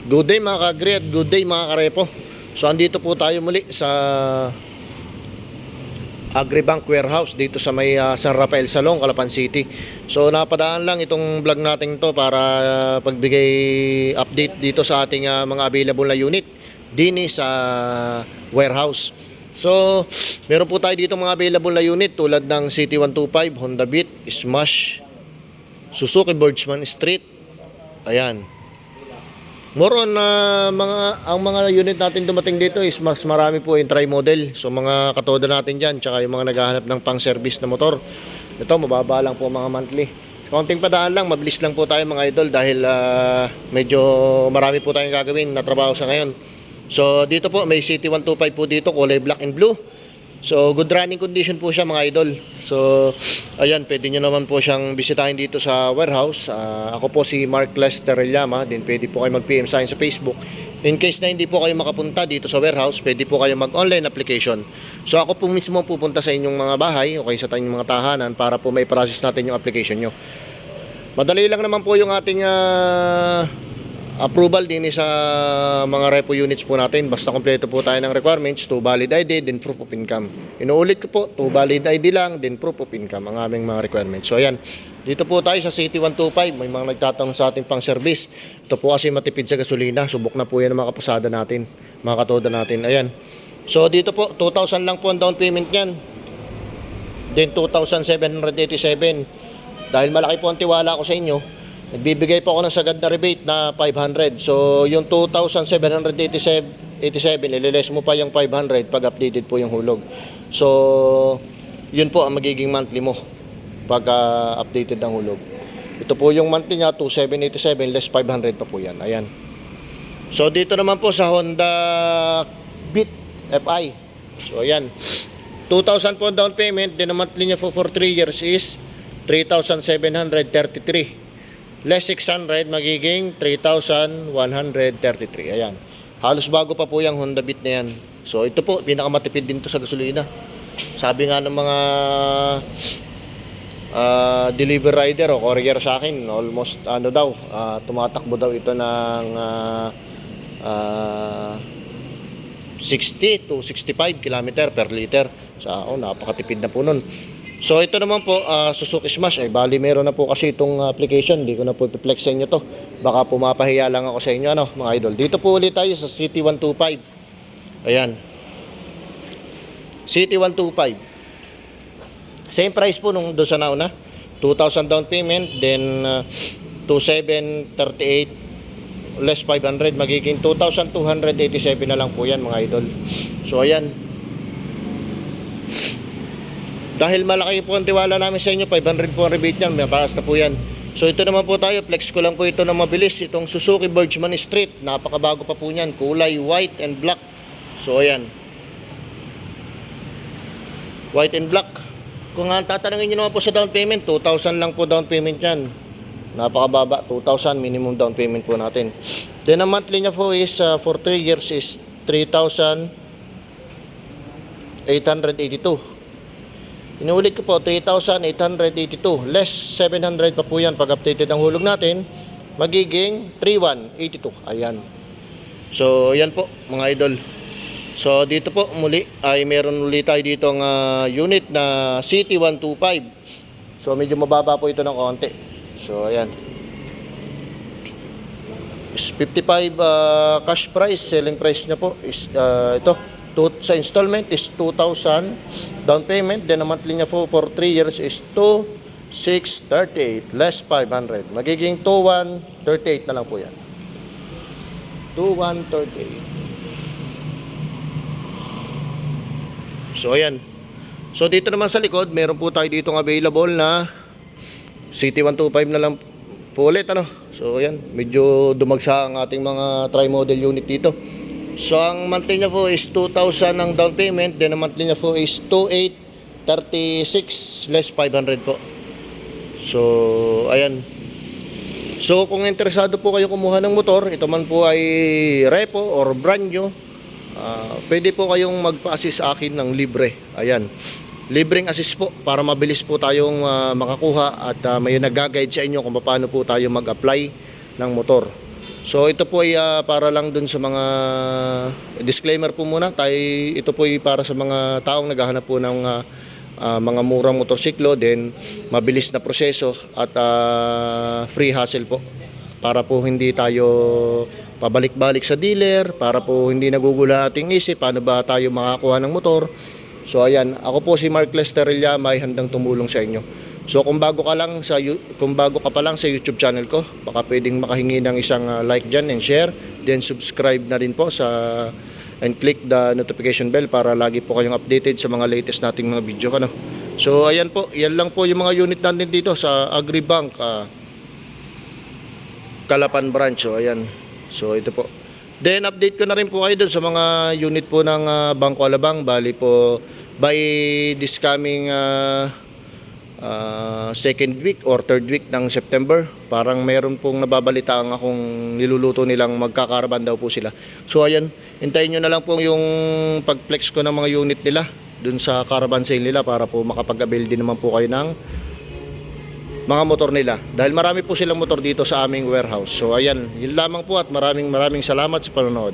Good day mga kagri at good day mga karepo. So andito po tayo muli sa Agribank Warehouse dito sa may ah, San Rafael Salong, Calapan City. So napadaan lang itong vlog natin to para ah, pagbigay update dito sa ating ah, mga available na unit dini sa warehouse. So meron po tayo dito mga available na unit tulad ng City 125, Honda Beat, Smash, Suzuki Birchman Street. Ayan. More on uh, mga ang mga unit natin dumating dito is mas marami po yung tri-model. So mga katoda natin diyan tsaka yung mga naghahanap ng pang-service na motor. Ito mababa lang po mga monthly. Konting padaan lang, mabilis lang po tayo mga idol dahil ah, medyo marami po tayong gagawin na trabaho sa ngayon. So dito po may City 125 po dito, kulay black and blue. So good running condition po siya mga idol. So ayan, pwede nyo naman po siyang bisitahin dito sa warehouse. Ah, ako po si Mark Lester Llama, din pwede po kayo mag-PM sa akin sa Facebook. In case na hindi po kayo makapunta dito sa warehouse, pwede po kayo mag-online application. So ako po mismo pupunta sa inyong mga bahay o sa inyong mga tahanan para po may process natin yung application nyo. Madali lang naman po yung ating ah, approval din sa mga repo units po natin. Basta kompleto po tayo ng requirements, to valid ID, then proof of income. Inuulit ko po, to valid ID lang, then proof of income ang aming mga requirements. So ayan, dito po tayo sa City 125. May mga nagtatanong sa ating pang service. Ito po kasi matipid sa gasolina. Subok na po yan ng mga kapasada natin, mga katoda natin. Ayan. So dito po, 2,000 lang po ang down payment niyan. Then 2,787. Dahil malaki po ang tiwala ko sa inyo, nagbibigay po ako ng sagad na rebate na 500. So yung 2,787, 87, ililes mo pa yung 500 pag updated po yung hulog. So yun po ang magiging monthly mo pag ah, updated ang hulog. Ito po yung monthly niya, 2,787 less 500 pa po yan. Ayan. So dito naman po sa Honda Beat FI. So ayan. 2,000 po down payment, then ang monthly niya for 3 years is 3,733. Less 600, magiging 3,133. Ayan. Halos bago pa po yung Honda Beat na yan. So ito po, pinakamatipid din to sa gasolina. Sabi nga ng mga ah, deliver rider o courier sa akin, almost ano daw, ah, tumatakbo daw ito ng ah, ah, 60 to 65 km per liter. Sa oh, napakatipid na po nun. So ito naman po, ah, Suzuki Smash, ay bali meron na po kasi itong application, hindi ko na po ipiplex sa inyo to. Baka pumapahiya lang ako sa inyo, ano, mga idol. Dito po ulit tayo sa City 125. Ayan. City 125. Same price po nung doon sa nauna. 2,000 down payment, then uh, 2,738 less 500, magiging 2,287 na lang po yan mga idol. So ayan. Dahil malaki po ang tiwala namin sa inyo, 500 po ang rebate yan, mataas na po yan. So ito naman po tayo, flex ko lang po ito na mabilis. Itong Suzuki Birchman Street, napakabago pa po niyan, kulay white and black. So ayan. White and black. Kung nga tatanungin nyo naman po sa down payment, 2,000 lang po down payment yan. Napakababa, 2,000 minimum down payment po natin. Then ang monthly niya po is uh, for 3 years is 3,882. Inuulit ko po, 3,882. Less 700 pa po yan pag updated ang hulog natin. Magiging 3,182. Ayan. So, yan po mga idol. So, dito po muli ay meron ulit tayo dito ang ah, unit na CT125. So, medyo mababa po ito ng konti. So, ayan. Is 55 ah, cash price, selling price niya po is ah, ito. To, sa installment is 2,000 down payment. Then, ang monthly niya po for 3 years is 2,638 less 500. Magiging 2,138 na lang po yan. 2,138. So, ayan. So, dito naman sa likod, meron po tayo ditong available na CT125 na lang po ulit. Ano? So, ayan. Medyo dumagsa ang ating mga tri-model unit dito. So, ang monthly niya po is 2,000 ang down payment. Then, ang monthly niya po is 2,836 less 500 po. So, ayan. So, kung interesado po kayo kumuha ng motor, ito man po ay repo or brand new, ah, pwede po kayong magpa-assist sa akin ng libre. Ayan. Libreng assist po para mabilis po tayong ah, makakuha at ah, may nag-guide sa inyo kung paano po tayo mag-apply ng motor. So ito po ay ah, para lang dun sa mga disclaimer po muna. Tayo ito po ay para sa mga taong naghahanap po ng ah, ah, mga murang motorsiklo then mabilis na proseso at ah, free hassle po para po hindi tayo pabalik-balik sa dealer, para po hindi nagugula ating isip paano ba tayo makakuha ng motor. So ayan, ako po si Mark Lester Llama ay handang tumulong sa inyo. So kung bago ka lang sa kung bago ka pa lang sa YouTube channel ko, baka pwedeng makahingi ng isang uh, like diyan and share, then subscribe na rin po sa and click the notification bell para lagi po kayong updated sa mga latest nating mga video ano. So ayan po, yan lang po yung mga unit natin dito sa Agribank ah, Kalapan branch. So ayan. So ito po. Then update ko na rin po kayo dun sa mga unit po ng ah, Bangko Alabang. Bali po by this coming ah, ah, second week or third week ng September. Parang meron pong nababalitaan akong niluluto nilang magkakaraban daw po sila. So ayan, hintayin nyo na lang po yung pag-flex ko ng mga unit nila dun sa caravan sale nila para po makapag-avail din naman po kayo ng mga motor nila. Dahil marami po silang motor dito sa aming warehouse. So ayan, yun lamang po at maraming maraming salamat sa panonood.